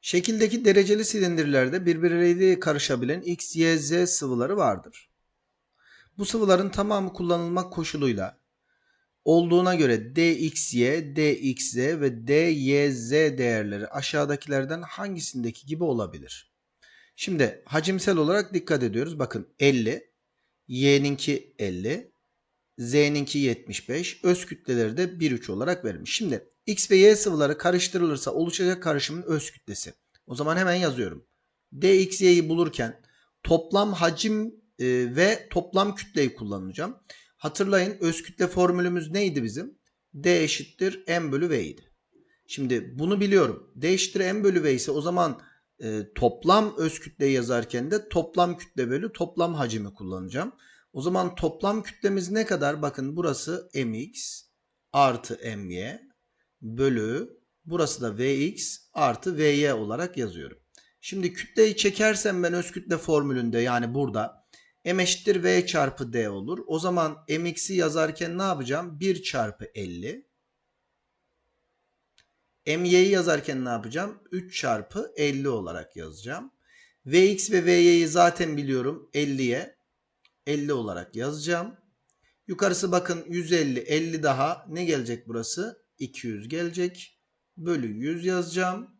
Şekildeki dereceli silindirlerde birbirleriyle karışabilen X, Y, Z sıvıları vardır. Bu sıvıların tamamı kullanılmak koşuluyla olduğuna göre DXY, DXZ ve DYZ değerleri aşağıdakilerden hangisindeki gibi olabilir? Şimdi hacimsel olarak dikkat ediyoruz. Bakın 50, Y'ninki 50, Z'ninki 75, öz kütleleri de 1,3 olarak verilmiş. Şimdi X ve Y sıvıları karıştırılırsa oluşacak karışımın öz kütlesi. O zaman hemen yazıyorum. DXY'yi bulurken toplam hacim e, ve toplam kütleyi kullanacağım. Hatırlayın öz kütle formülümüz neydi bizim? D eşittir M bölü V idi. Şimdi bunu biliyorum. D eşittir M bölü V ise o zaman e, toplam öz kütleyi yazarken de toplam kütle bölü toplam hacimi kullanacağım. O zaman toplam kütlemiz ne kadar? Bakın burası mx artı my bölü burası da vx artı vy olarak yazıyorum. Şimdi kütleyi çekersem ben öz kütle formülünde yani burada m eşittir v çarpı d olur. O zaman mx'i yazarken ne yapacağım? 1 çarpı 50. my'yi yazarken ne yapacağım? 3 çarpı 50 olarak yazacağım. vx ve vy'yi zaten biliyorum. 50'ye 50 olarak yazacağım. Yukarısı bakın 150 50 daha ne gelecek burası? 200 gelecek. Bölü 100 yazacağım.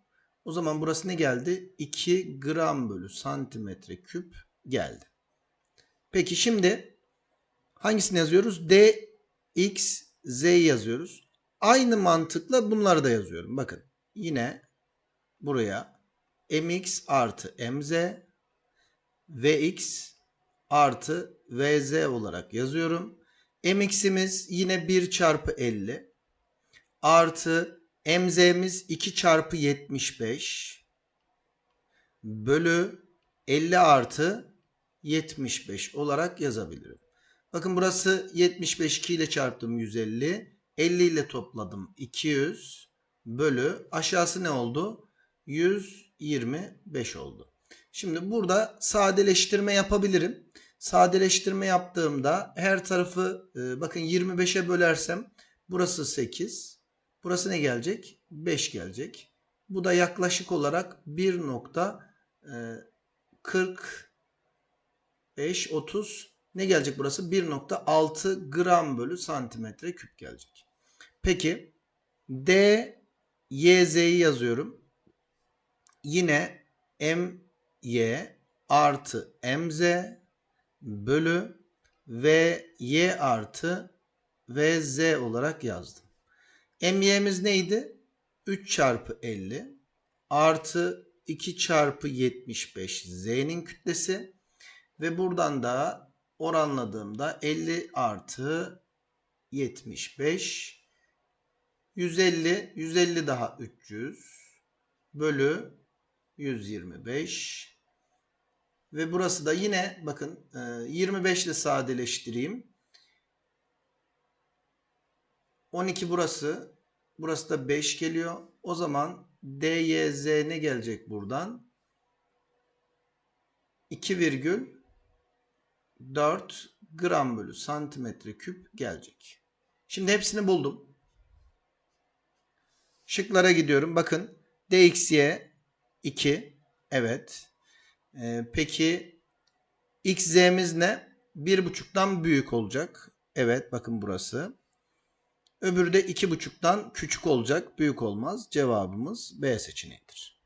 O zaman burası ne geldi? 2 gram bölü santimetre küp geldi. Peki şimdi hangisini yazıyoruz? D, X, Z yazıyoruz. Aynı mantıkla bunları da yazıyorum. Bakın yine buraya mx artı mz vx artı vz olarak yazıyorum. mx'imiz yine 1 çarpı 50 artı mz'miz 2 çarpı 75 bölü 50 artı 75 olarak yazabilirim. Bakın burası 75 2 ile çarptım 150. 50 ile topladım 200 bölü aşağısı ne oldu? 125 oldu. Şimdi burada sadeleştirme yapabilirim. Sadeleştirme yaptığımda her tarafı e, bakın 25'e bölersem burası 8. Burası ne gelecek? 5 gelecek. Bu da yaklaşık olarak 1.40 30 ne gelecek burası? 1.6 gram bölü santimetre küp gelecek. Peki D, Y, Z'yi yazıyorum. Yine M, Y artı MZ bölü V, Y artı VZ olarak yazdım. MY'miz neydi? 3 çarpı 50 artı 2 çarpı 75 Z'nin kütlesi ve buradan da oranladığımda 50 artı 75 150 150 daha 300 bölü 125 ve burası da yine bakın 25 ile sadeleştireyim 12 burası burası da 5 geliyor o zaman DYZ ne gelecek buradan 2,4 gram bölü santimetre küp gelecek. Şimdi hepsini buldum. Şıklara gidiyorum. Bakın DXY 2. Evet. Ee, peki XZ'miz ne? 1.5'tan büyük olacak. Evet bakın burası. Öbürü de 2.5'tan küçük olacak. Büyük olmaz. Cevabımız B seçeneğidir.